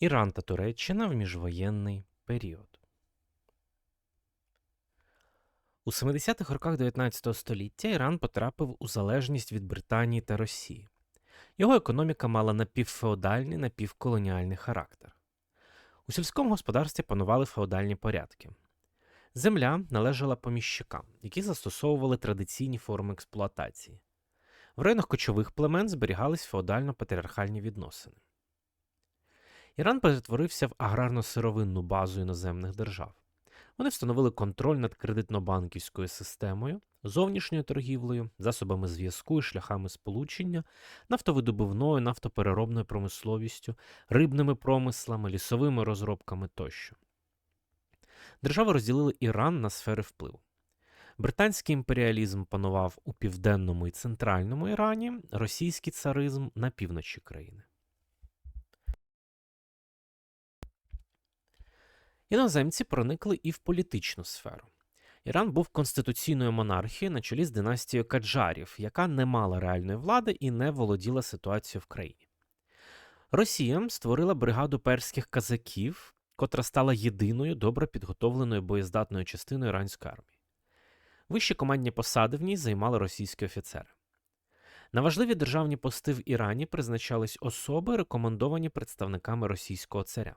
Іран та Туреччина в міжвоєнний період. У 70-х роках 19 століття Іран потрапив у залежність від Британії та Росії. Його економіка мала напівфеодальний, напівколоніальний характер. У сільському господарстві панували феодальні порядки. Земля належала поміщикам, які застосовували традиційні форми експлуатації. В районах кочових племен зберігались феодально-патріархальні відносини. Іран перетворився в аграрно-сировинну базу іноземних держав. Вони встановили контроль над кредитно-банківською системою, зовнішньою торгівлею, засобами зв'язку і шляхами сполучення, нафтовидобувною, нафтопереробною промисловістю, рибними промислами, лісовими розробками тощо. Держави розділили Іран на сфери впливу. Британський імперіалізм панував у південному і центральному Ірані, російський царизм на півночі країни. Іноземці проникли і в політичну сферу. Іран був конституційною монархією на чолі з династією Каджарів, яка не мала реальної влади і не володіла ситуацією в країні. Росія створила бригаду перських казаків, котра стала єдиною добре підготовленою боєздатною частиною іранської армії. Вищі командні посади в ній займали російські офіцери. На важливі державні пости в Ірані призначались особи, рекомендовані представниками російського царя.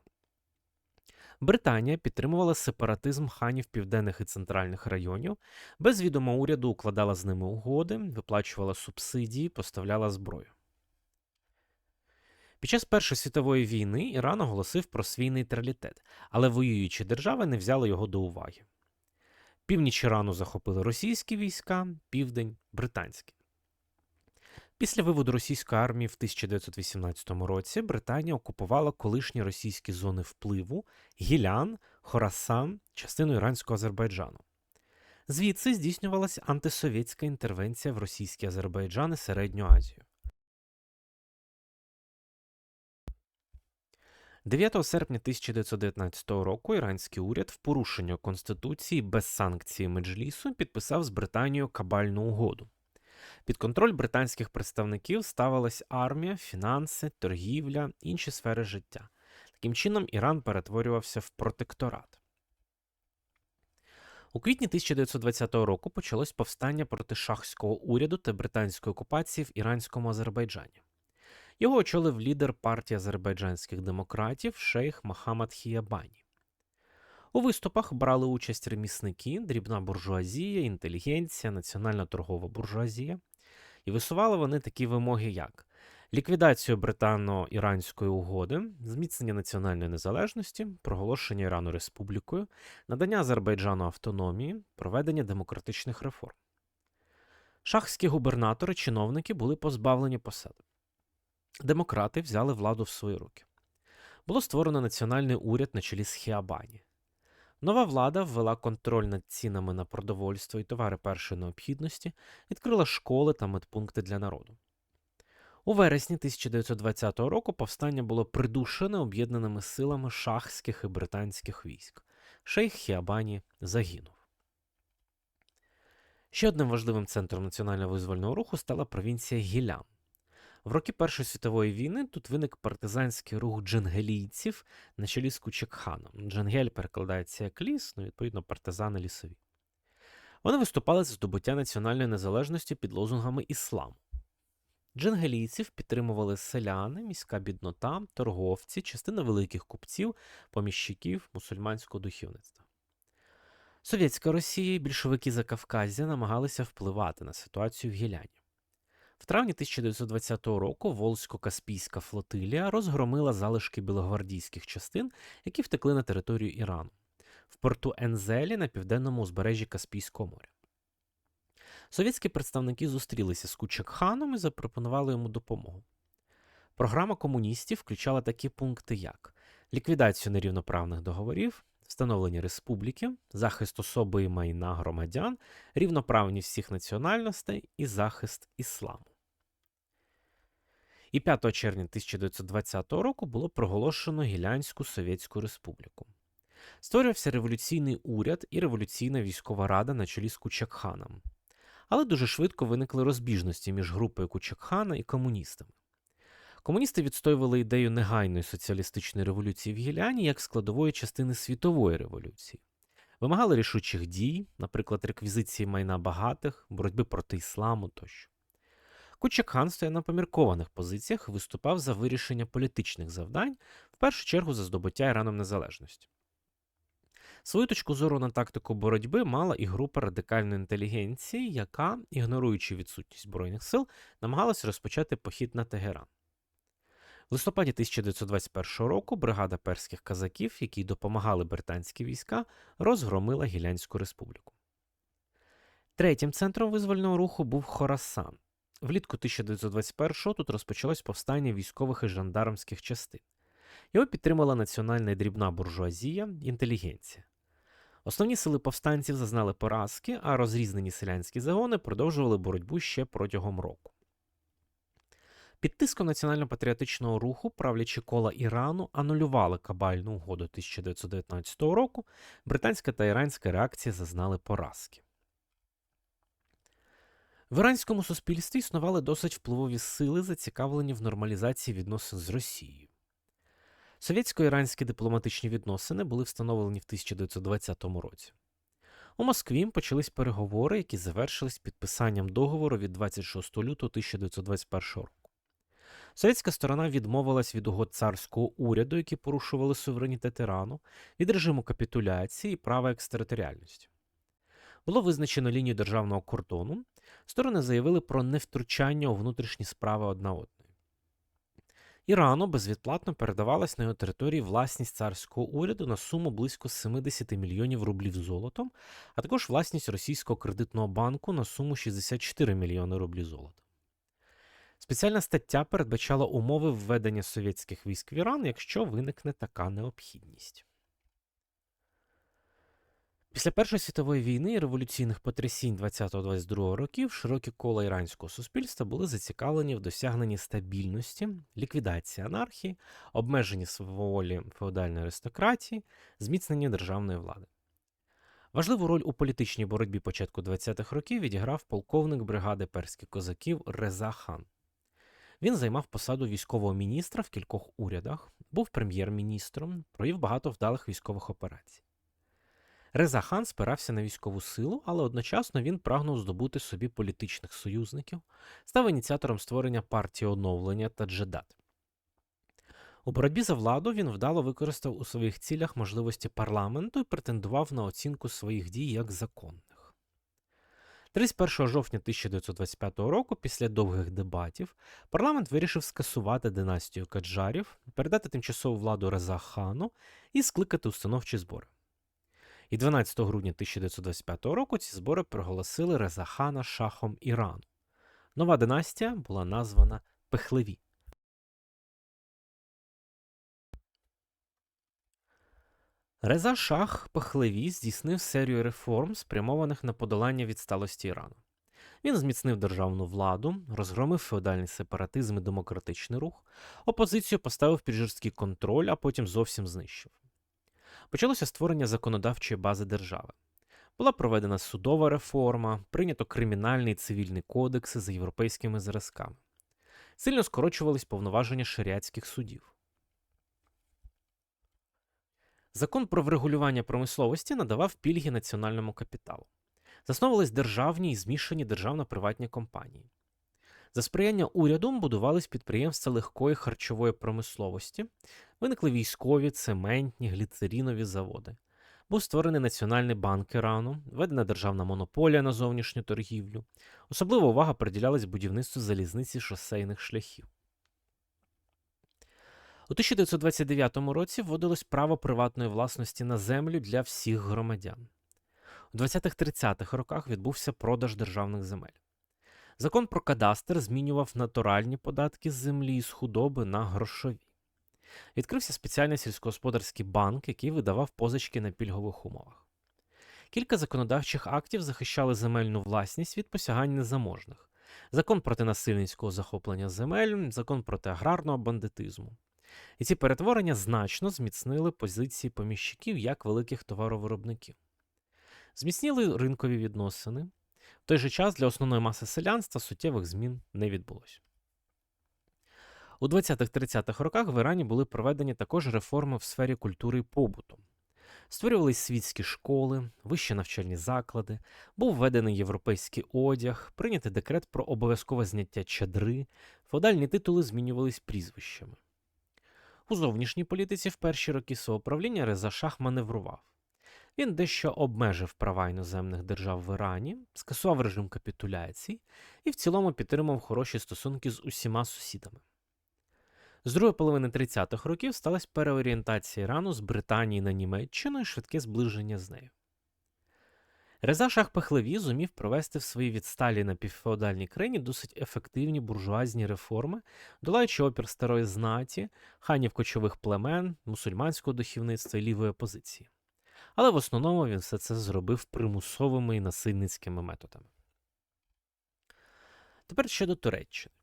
Британія підтримувала сепаратизм ханів південних і центральних районів, без відома уряду укладала з ними угоди, виплачувала субсидії, поставляла зброю. Під час Першої світової війни Іран оголосив про свій нейтралітет, але воюючі держави не взяли його до уваги. Північ Ірану захопили російські війська, південь британські. Після виводу російської армії в 1918 році Британія окупувала колишні російські зони впливу Гілян, Хорасан, частину іранського Азербайджану. Звідси здійснювалася антисовєтська інтервенція в російські Азербайджан і Середню Азію. 9 серпня 1919 року іранський уряд в порушення Конституції без санкції Меджлісу підписав з Британією кабальну угоду. Під контроль британських представників ставилась армія, фінанси, торгівля, інші сфери життя. Таким чином, Іран перетворювався в протекторат. У квітні 1920 року почалось повстання проти шахського уряду та британської окупації в іранському Азербайджані. Його очолив лідер партії азербайджанських демократів шейх Махамад Хіябані. У виступах брали участь ремісники, дрібна буржуазія, інтелігенція, національна торгова буржуазія, і висували вони такі вимоги, як ліквідацію британо-іранської угоди, зміцнення національної незалежності, проголошення Ірану республікою, надання Азербайджану автономії, проведення демократичних реформ. Шахські губернатори, чиновники були позбавлені посад. Демократи взяли владу в свої руки. Було створено національний уряд на чолі з Хіабані. Нова влада ввела контроль над цінами на продовольство і товари першої необхідності, відкрила школи та медпункти для народу. У вересні 1920 року повстання було придушене об'єднаними силами шахських і британських військ. Шейх Хіабані загинув. Ще одним важливим центром національно визвольного руху стала провінція Гілян. В роки Першої світової війни тут виник партизанський рух дженгелійців на чолі з Кучекханом. Дженгель перекладається як ліс, ну, відповідно, партизани лісові. Вони виступали за здобуття національної незалежності під лозунгами ісламу. Дженгелійців підтримували селяни, міська біднота, торговці, частина великих купців, поміщиків мусульманського духовництва. Совєтська Росія і більшовики Закавказя намагалися впливати на ситуацію в Гіляні. В травні 1920 року Волзько-Каспійська флотилія розгромила залишки білогвардійських частин, які втекли на територію Ірану, в порту Ензелі на південному узбережжі Каспійського моря. Совєтські представники зустрілися з Кучакханом і запропонували йому допомогу. Програма комуністів включала такі пункти, як ліквідацію нерівноправних договорів, встановлення республіки, захист особи і майна громадян, рівноправність всіх національностей і захист ісламу. І 5 червня 1920 року було проголошено Гілянську Совєтську Республіку. Створювався революційний уряд і революційна військова рада на чолі з Кучакханом. Але дуже швидко виникли розбіжності між групою Кучакхана і комуністами. Комуністи відстоювали ідею негайної соціалістичної революції в Гіляні як складової частини світової революції. Вимагали рішучих дій, наприклад, реквізиції майна багатих, боротьби проти ісламу тощо. Кучак хан стояв на поміркованих позиціях виступав за вирішення політичних завдань, в першу чергу за здобуття Іраном незалежності. Свою точку зору на тактику боротьби мала і група радикальної інтелігенції, яка, ігноруючи відсутність Збройних сил, намагалась розпочати похід на Тегеран. В листопаді 1921 року бригада перських казаків, які допомагали британські війська, розгромила Гілянську республіку. Третім центром визвольного руху був Хорасан. Влітку 1921-го тут розпочалось повстання військових і жандармських частин. Його підтримала національна і дрібна буржуазія, інтелігенція. Основні сили повстанців зазнали поразки, а розрізнені селянські загони продовжували боротьбу ще протягом року. Під тиском національно-патріотичного руху правлячі кола Ірану анулювали кабальну угоду 1919 року, британська та іранська реакція зазнали поразки. В іранському суспільстві існували досить впливові сили, зацікавлені в нормалізації відносин з Росією. Совєтсько-іранські дипломатичні відносини були встановлені в 1920 році. У Москві почались переговори, які завершились підписанням договору від 26 лютого 1921 року. Совєтська сторона відмовилась від угод царського уряду, які порушували суверенітет Ірану, від режиму капітуляції і права екстериторіальності. Було визначено лінію державного кордону. Сторони заявили про невтручання у внутрішні справи одна одної. Ірану безвідплатно передавалась на його території власність царського уряду на суму близько 70 мільйонів рублів золотом, а також власність російського кредитного банку на суму 64 мільйони рублів золота. Спеціальна стаття передбачала умови введення совєтських військ в Іран, якщо виникне така необхідність. Після Першої світової війни і революційних потрясінь 20-22 років широкі кола іранського суспільства були зацікавлені в досягненні стабільності, ліквідації анархії, обмеженні сваволі феодальної аристократії, зміцненні державної влади. Важливу роль у політичній боротьбі початку 20-х років відіграв полковник бригади перських козаків Реза хан. Він займав посаду військового міністра в кількох урядах, був прем'єр-міністром, провів багато вдалих військових операцій. Реза хан спирався на військову силу, але одночасно він прагнув здобути собі політичних союзників, став ініціатором створення партії оновлення та джедат. У боротьбі за владу він вдало використав у своїх цілях можливості парламенту і претендував на оцінку своїх дій як законних. 31 жовтня 1925 року, після довгих дебатів, парламент вирішив скасувати династію Каджарів, передати тимчасову владу Реза хану і скликати установчі збори. І 12 грудня 1925 року ці збори проголосили Резахана шахом Ірану. Нова династія була названа Пехлеві. Реза Шах Пехлеві здійснив серію реформ, спрямованих на подолання відсталості Ірану. Він зміцнив державну владу, розгромив феодальний сепаратизм і демократичний рух, опозицію поставив під жорсткий контроль, а потім зовсім знищив. Почалося створення законодавчої бази держави. Була проведена судова реформа, прийнято кримінальний і цивільний кодекси за європейськими зразками. Сильно скорочувались повноваження шаріатських судів. Закон про врегулювання промисловості надавав пільги національному капіталу. Засновувались державні і змішані державно-приватні компанії. За сприяння урядом будувались підприємства легкої харчової промисловості, виникли військові, цементні, гліцерінові заводи. Був створений Національний банк Ірану, введена державна монополія на зовнішню торгівлю. Особлива увага приділялась будівництву залізниці шосейних шляхів. У 1929 році вводилось право приватної власності на землю для всіх громадян. У 20-30-х роках відбувся продаж державних земель. Закон про кадастр змінював натуральні податки з землі і з худоби на грошові. Відкрився спеціальний сільськогосподарський банк, який видавав позички на пільгових умовах. Кілька законодавчих актів захищали земельну власність від посягань незаможних: закон проти насильницького захоплення земель, закон проти аграрного бандитизму. І ці перетворення значно зміцнили позиції поміщиків як великих товаровиробників. Зміцніли ринкові відносини, в той же час для основної маси селянства суттєвих змін не відбулося. У 20-30-х роках в Ірані були проведені також реформи в сфері культури і побуту. Створювались світські школи, вищі навчальні заклади, був введений європейський одяг, прийнятий декрет про обов'язкове зняття чадри, феодальні титули змінювались прізвищами. У зовнішній політиці в перші роки свого правління Реза Шах маневрував. Він дещо обмежив права іноземних держав в Ірані, скасував режим капітуляцій і в цілому підтримав хороші стосунки з усіма сусідами. З другої половини 30-х років сталася переорієнтація Ірану з Британії на Німеччину і швидке зближення з нею. Реза Шах Пехлеві зумів провести в своїй відсталій напівфеодальній країні досить ефективні буржуазні реформи, долаючи опір старої знаті, ханів кочових племен, мусульманського духовництва і лівої опозиції. Але в основному він все це зробив примусовими і насильницькими методами. Тепер щодо Туреччини.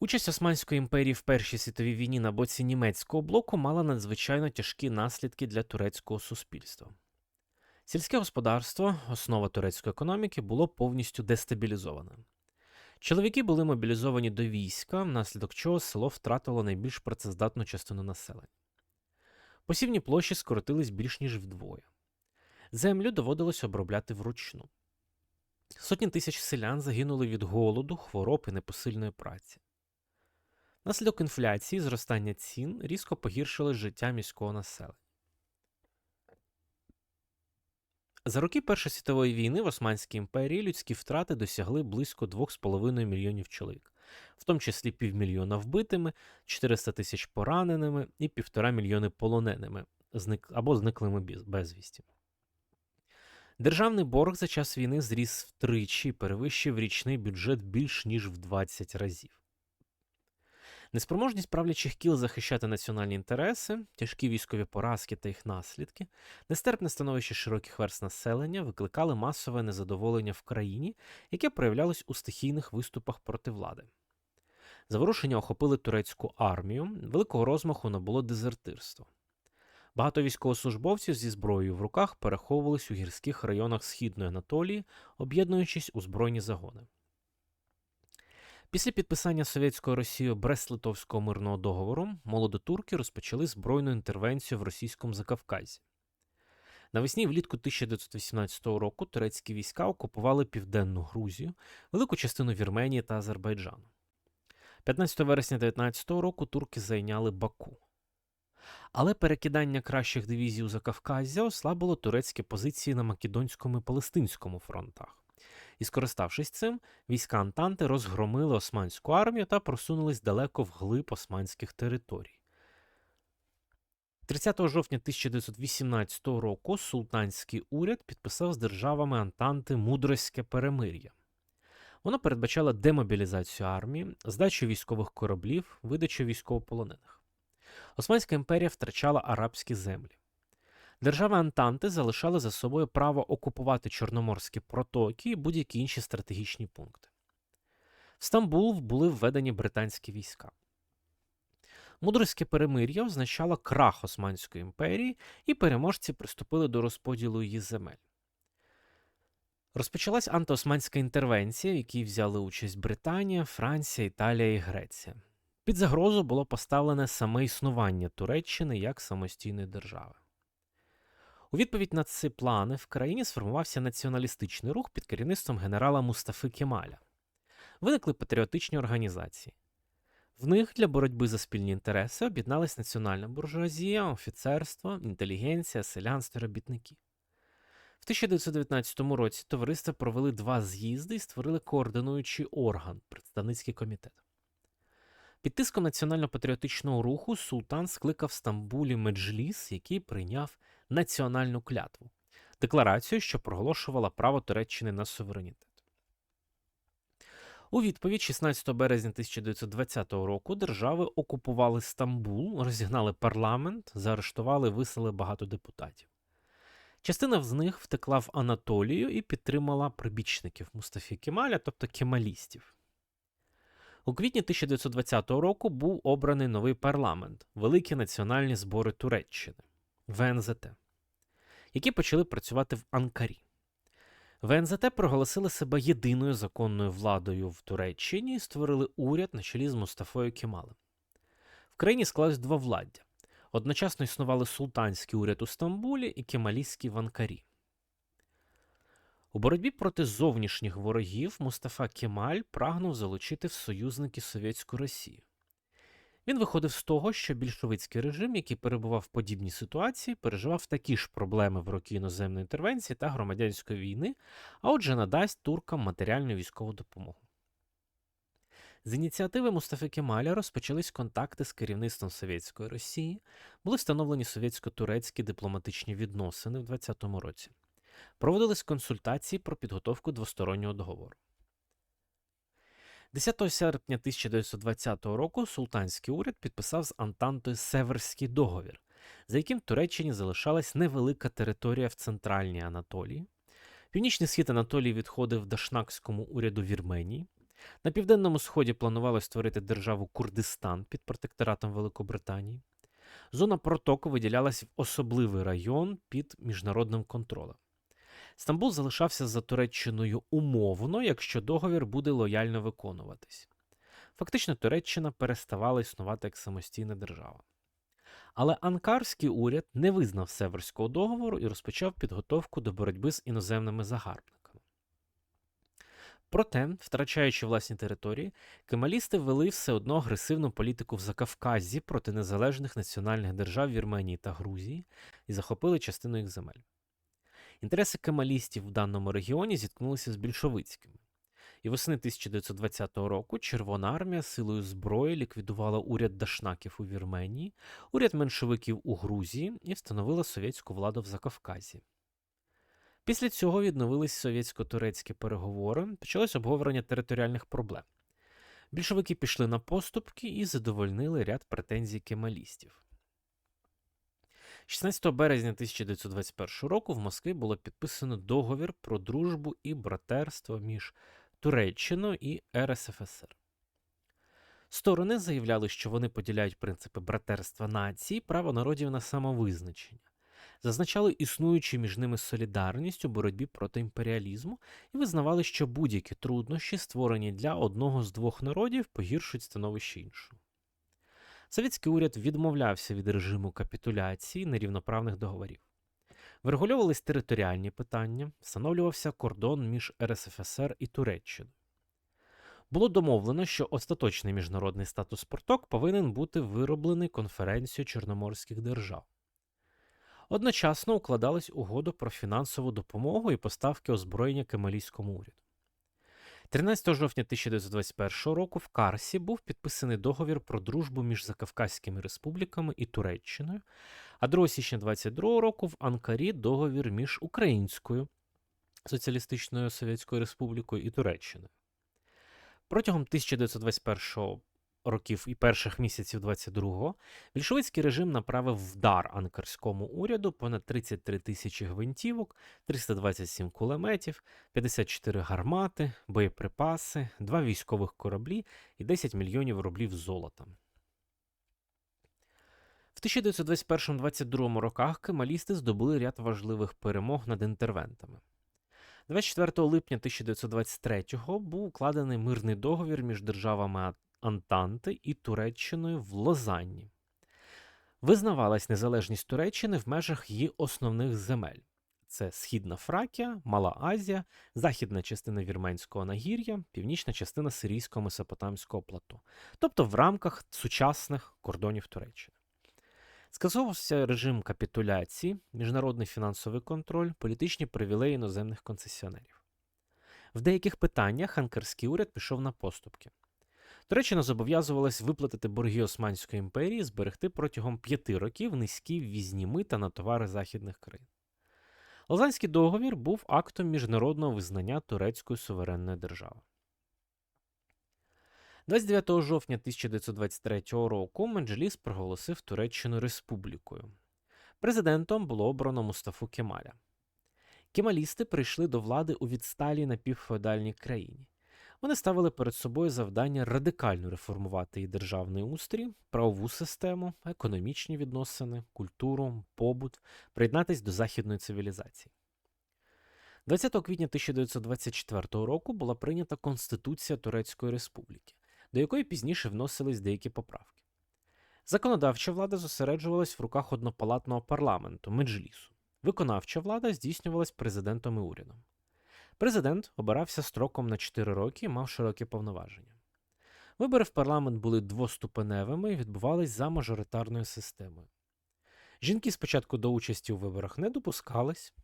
Участь Османської імперії в Першій світовій війні на боці німецького блоку мала надзвичайно тяжкі наслідки для турецького суспільства. Сільське господарство, основа турецької економіки, було повністю дестабілізоване. Чоловіки були мобілізовані до війська, внаслідок чого село втратило найбільш працездатну частину населення. Посівні площі скоротились більш ніж вдвоє. Землю доводилось обробляти вручну. Сотні тисяч селян загинули від голоду, хвороб і непосильної праці. Наслідок інфляції, зростання цін різко погіршили життя міського населення. За роки Першої світової війни в Османській імперії людські втрати досягли близько 2,5 мільйонів чоловік, в тому числі півмільйона вбитими, 400 тисяч пораненими і півтора мільйони полоненими зник... або зниклими безвісті. Державний борг за час війни зріс втричі перевищив річний бюджет більш ніж в 20 разів. Неспроможність правлячих кіл захищати національні інтереси, тяжкі військові поразки та їх наслідки, нестерпне становище широких верст населення викликали масове незадоволення в країні, яке проявлялось у стихійних виступах проти влади. Заворушення охопили турецьку армію, великого розмаху набуло дезертирство. Багато військовослужбовців зі зброєю в руках переховувались у гірських районах Східної Анатолії, об'єднуючись у збройні загони. Після підписання совєтською Росією Брест-Литовського мирного договору молодотурки розпочали збройну інтервенцію в російському Закавказі. Навесні влітку 1918 року турецькі війська окупували Південну Грузію, велику частину Вірменії та Азербайджану. 15 вересня 19 року турки зайняли Баку. Але перекидання кращих дивізій у Закавказя ослабило турецькі позиції на Македонському і Палестинському фронтах. І, скориставшись цим, війська Антанти розгромили османську армію та просунулись далеко вглиб османських територій. 30 жовтня 1918 року султанський уряд підписав з державами Антанти мудрське перемир'я. Воно передбачало демобілізацію армії, здачу військових кораблів, видачу військовополонених. Османська імперія втрачала арабські землі. Держави Антанти залишали за собою право окупувати Чорноморські протоки і будь-які інші стратегічні пункти. В Стамбул були введені британські війська. Мудрське перемир'я означало крах Османської імперії, і переможці приступили до розподілу її земель. Розпочалась антиосманська інтервенція, в якій взяли участь Британія, Франція, Італія і Греція. Під загрозу було поставлене саме існування Туреччини як самостійної держави. У відповідь на ці плани в країні сформувався націоналістичний рух під керівництвом генерала Мустафи Кемаля. Виникли патріотичні організації. В них для боротьби за спільні інтереси об'єдналась національна буржуазія, офіцерство, інтелігенція, селянство і робітники. В 1919 році товариства провели два з'їзди і створили координуючий орган представницький комітет. Під тиском національно-патріотичного руху султан скликав в Стамбулі меджліс, який прийняв національну клятву, декларацію, що проголошувала право Туреччини на суверенітет. У відповідь 16 березня 1920 року держави окупували Стамбул, розігнали парламент, заарештували, виселили багато депутатів. Частина з них втекла в Анатолію і підтримала прибічників Мустафі Кемаля, тобто кемалістів. У квітні 1920 року був обраний новий парламент Великі національні збори Туреччини ВНЗТ, які почали працювати в Анкарі. ВНЗТ проголосили себе єдиною законною владою в Туреччині і створили уряд на чолі з Мустафою Кемалем. В країні склалось два владдя. Одночасно існували султанський уряд у Стамбулі і кемалістський в Анкарі. У боротьбі проти зовнішніх ворогів Мустафа Кемаль прагнув залучити в союзники Совєтську Росію. Він виходив з того, що більшовицький режим, який перебував в подібній ситуації, переживав такі ж проблеми в роки іноземної інтервенції та громадянської війни, а отже, надасть туркам матеріальну військову допомогу. З ініціативи Мустафи Кемаля розпочались контакти з керівництвом Совєтської Росії, були встановлені совєтсько-турецькі дипломатичні відносини в 20-му році. Проводились консультації про підготовку двостороннього договору. 10 серпня 1920 року султанський уряд підписав з Антантою Северський договір, за яким Туреччині залишалась невелика територія в центральній Анатолії. Північний схід Анатолії відходив Дашнакському уряду Вірменії. На південному сході планувалось створити державу Курдистан під протекторатом Великобританії. Зона протоку виділялась в особливий район під міжнародним контролем. Стамбул залишався за Туреччиною умовно, якщо договір буде лояльно виконуватись. Фактично, Туреччина переставала існувати як самостійна держава. Але Анкарський уряд не визнав Северського договору і розпочав підготовку до боротьби з іноземними загарбниками. Проте, втрачаючи власні території, кемалісти вели все одно агресивну політику в Закавказі проти незалежних національних держав Вірменії та Грузії і захопили частину їх земель. Інтереси кемалістів в даному регіоні зіткнулися з більшовицькими. І восени 1920 року Червона армія силою зброї ліквідувала уряд Дашнаків у Вірменії, уряд меншовиків у Грузії і встановила совєтську владу в Закавказі. Після цього відновились совєтсько-турецькі переговори, почалось обговорення територіальних проблем. Більшовики пішли на поступки і задовольнили ряд претензій кемалістів. 16 березня 1921 року в Москві було підписано договір про дружбу і братерство між Туреччиною і РСФСР. Сторони заявляли, що вони поділяють принципи братерства націй, право народів на самовизначення, зазначали існуючу між ними солідарність у боротьбі проти імперіалізму і визнавали, що будь-які труднощі, створені для одного з двох народів, погіршують становище іншого. Совєтський уряд відмовлявся від режиму капітуляції нерівноправних договорів. Врегульовувались територіальні питання, встановлювався кордон між РСФСР і Туреччиною. Було домовлено, що остаточний міжнародний статус порток повинен бути вироблений конференцією чорноморських держав. Одночасно укладалась угода про фінансову допомогу і поставки озброєння кемалійському уряду. 13 жовтня 1921 року в Карсі був підписаний договір про дружбу між Закавказькими республіками і Туреччиною, а 2 січня 22 року в Анкарі договір між Українською Соціалістичною Совєтською Республікою і Туреччиною. Протягом 1921 років і перших місяців 22-го більшовицький режим направив вдар анкарському уряду понад 33 тисячі гвинтівок, 327 кулеметів, 54 гармати, боєприпаси, 2 військових кораблі і 10 мільйонів рублів золота. В 1921-22 роках кемалісти здобули ряд важливих перемог над інтервентами. 24 липня 1923-го був укладений мирний договір між державами Антанти і Туреччиною в Лозанні. Визнавалась незалежність Туреччини в межах її основних земель: це Східна Фракія, Мала Азія, західна частина Вірменського нагір'я, північна частина Сирійського Месопотамського плато, тобто в рамках сучасних кордонів Туреччини. Скасовувався режим капітуляції, міжнародний фінансовий контроль, політичні привілеї іноземних концесіонерів. В деяких питаннях Анкарський уряд пішов на поступки. Туреччина зобов'язувалась виплатити борги Османської імперії, зберегти протягом п'яти років низькі ввізні мита на товари західних країн. Лозанський договір був актом міжнародного визнання турецької суверенної держави. 29 жовтня 1923 року Меджліс проголосив Туреччину республікою. Президентом було обрано Мустафу Кемаля. Кемалісти прийшли до влади у відсталій напівфеодальній країні. Вони ставили перед собою завдання радикально реформувати і державний устрій, правову систему, економічні відносини, культуру, побут, приєднатись до західної цивілізації. 20 квітня 1924 року була прийнята Конституція Турецької Республіки, до якої пізніше вносились деякі поправки. Законодавча влада зосереджувалась в руках однопалатного парламенту меджлісу. Виконавча влада здійснювалась президентом і урядом. Президент обирався строком на 4 роки і мав широкі повноваження. Вибори в парламент були двоступеневими і відбувались за мажоритарною системою. Жінки спочатку до участі у виборах не допускались,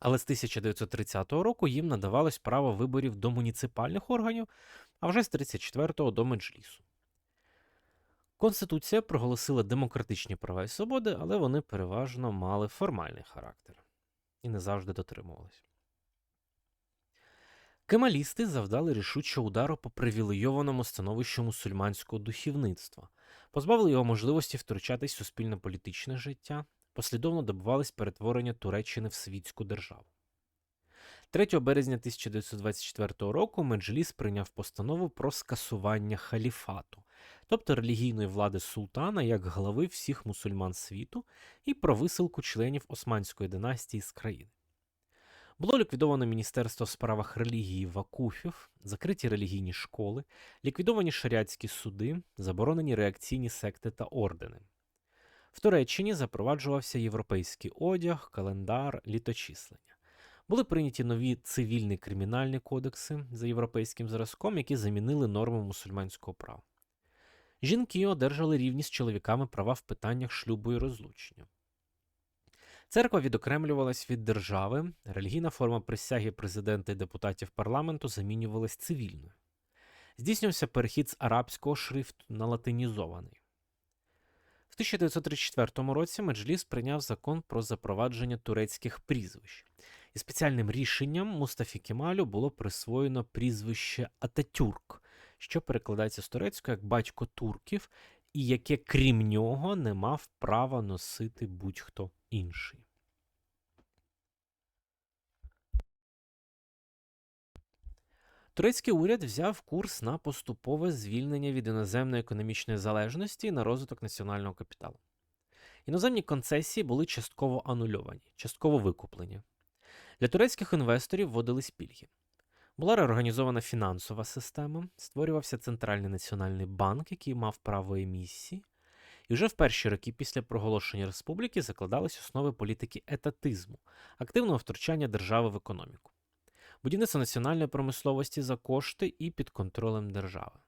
але з 1930 року їм надавалось право виборів до муніципальних органів, а вже з 34-го до меджлісу. Конституція проголосила демократичні права і свободи, але вони переважно мали формальний характер і не завжди дотримувались. Кемалісти завдали рішучого удару по привілейованому становищу мусульманського духівництва, позбавили його можливості втручатись в суспільно-політичне життя, послідовно добувались перетворення Туреччини в світську державу. 3 березня 1924 року Меджліс прийняв постанову про скасування халіфату, тобто релігійної влади султана як глави всіх мусульман світу, і про висилку членів Османської династії з країни. Було ліквідовано Міністерство в справах релігії вакуфів, закриті релігійні школи, ліквідовані шаріатські суди, заборонені реакційні секти та ордени. В Туреччині запроваджувався європейський одяг, календар, літочислення. Були прийняті нові цивільні кримінальні кодекси за європейським зразком, які замінили норми мусульманського права. Жінки одержали рівні з чоловіками права в питаннях шлюбу і розлучення. Церква відокремлювалась від держави, релігійна форма присяги президента і депутатів парламенту замінювалась цивільною. Здійснювався перехід з арабського шрифту на латинізований. В 1934 році Меджліс прийняв закон про запровадження турецьких прізвищ, і спеціальним рішенням Мустафі Кемалю було присвоєно прізвище Ататюрк, що перекладається з турецької як батько турків, і яке, крім нього, не мав права носити будь-хто інший. Турецький уряд взяв курс на поступове звільнення від іноземної економічної залежності на розвиток національного капіталу. Іноземні концесії були частково анульовані, частково викуплені. Для турецьких інвесторів вводились пільги. Була реорганізована фінансова система, створювався Центральний національний банк, який мав право емісії, і вже в перші роки після проголошення республіки закладались основи політики етатизму, активного втручання держави в економіку, будівництво національної промисловості за кошти і під контролем держави.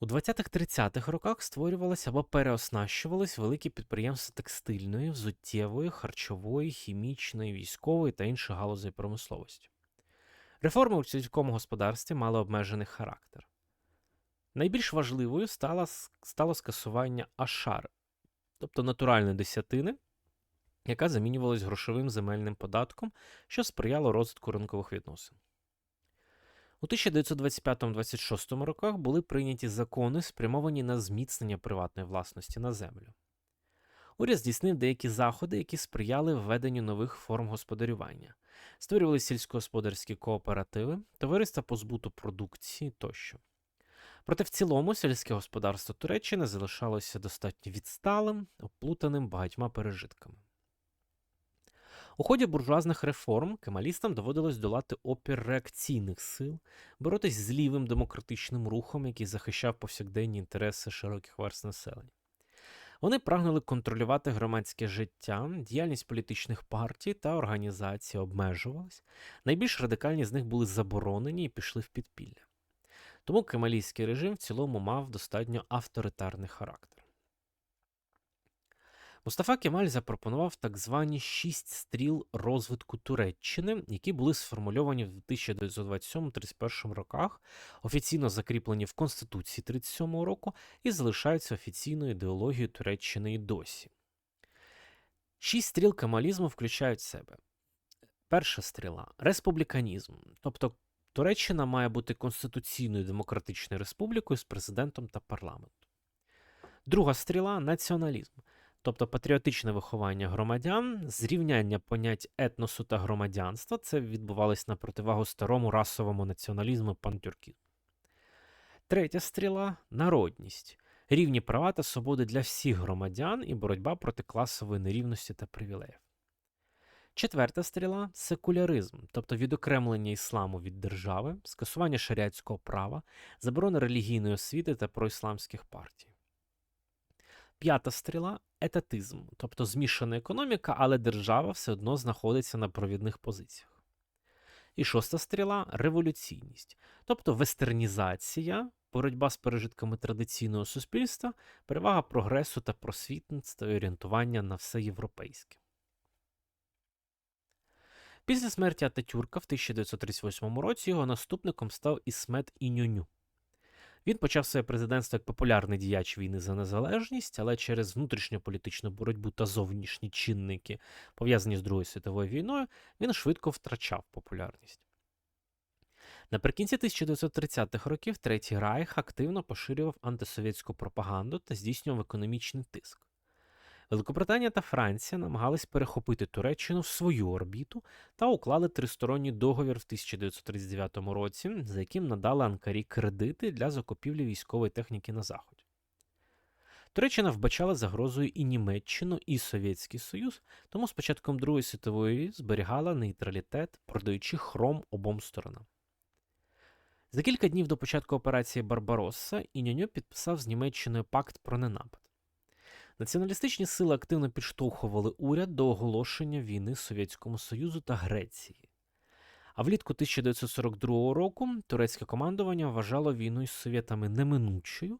У 20-30-х роках створювалися або переоснащувались великі підприємства текстильної, взуттєвої, харчової, хімічної, військової та інших галузей промисловості. Реформи у сільському господарстві мали обмежений характер. Найбільш важливою стало, стало скасування ашар, тобто натуральної десятини, яка замінювалась грошовим земельним податком, що сприяло розвитку ринкових відносин. У 1925-26 роках були прийняті закони, спрямовані на зміцнення приватної власності на землю. Уряд здійснив деякі заходи, які сприяли введенню нових форм господарювання, створювали сільськогосподарські кооперативи, товариства по збуту продукції тощо. Проте в цілому сільське господарство Туреччини залишалося достатньо відсталим, оплутаним багатьма пережитками. У ході буржуазних реформ кемалістам доводилось долати опір реакційних сил, боротись з лівим демократичним рухом, який захищав повсякденні інтереси широких верст населення. Вони прагнули контролювати громадське життя, діяльність політичних партій та організацій обмежувалась. Найбільш радикальні з них були заборонені і пішли в підпілля. Тому кемалійський режим в цілому мав достатньо авторитарний характер. Мустафа Кемаль запропонував так звані шість стріл розвитку Туреччини, які були сформульовані в 1927-31 роках, офіційно закріплені в Конституції 37 року і залишаються офіційною ідеологією Туреччини і досі. Шість стріл кемалізму включають в себе. Перша стріла республіканізм, тобто Туреччина має бути конституційною демократичною республікою з президентом та парламентом. Друга стріла націоналізм тобто патріотичне виховання громадян, зрівняння понять етносу та громадянства, це відбувалось на противагу старому расовому націоналізму пантюркізму. Третя стріла народність, рівні права та свободи для всіх громадян і боротьба проти класової нерівності та привілеїв. Четверта стріла секуляризм, тобто відокремлення ісламу від держави, скасування шаріатського права, заборона релігійної освіти та проісламських партій. П'ята стріла етатизм, тобто змішана економіка, але держава все одно знаходиться на провідних позиціях. І шоста стріла революційність, тобто вестернізація, боротьба з пережитками традиційного суспільства, перевага прогресу та просвітництва і орієнтування на все європейське. Після смерті Ататюрка в 1938 році його наступником став Ісмет Іньоню. Він почав своє президентство як популярний діяч війни за незалежність, але через внутрішньополітичну боротьбу та зовнішні чинники, пов'язані з Другою світовою війною, він швидко втрачав популярність. Наприкінці 1930-х років Третій Райх активно поширював антисовєтську пропаганду та здійснював економічний тиск. Великобританія та Франція намагались перехопити Туреччину в свою орбіту та уклали тристоронній договір в 1939 році, за яким надали Анкарі кредити для закупівлі військової техніки на Заході. Туреччина вбачала загрозою і Німеччину, і Совєтський Союз, тому з початком Другої світової зберігала нейтралітет, продаючи хром обом сторонам. За кілька днів до початку операції Барбаросса Іньоньо підписав з Німеччиною пакт про ненапад. Націоналістичні сили активно підштовхували уряд до оголошення війни Совєтському Союзу та Греції. А влітку 1942 року турецьке командування вважало війну із совєтами неминучою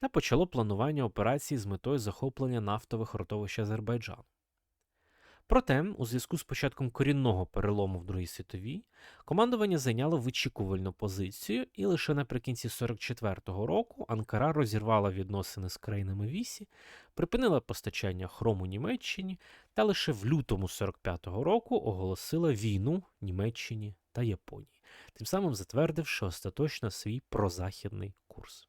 та почало планування операції з метою захоплення нафтових ротовищ Азербайджану. Проте, у зв'язку з початком корінного перелому в Другій світовій, командування зайняло вичікувальну позицію, і лише наприкінці 44-го року Анкара розірвала відносини з країнами Вісі, припинила постачання хрому Німеччині та лише в лютому 45-го року оголосила війну Німеччині та Японії, тим самим затвердивши остаточно свій прозахідний курс.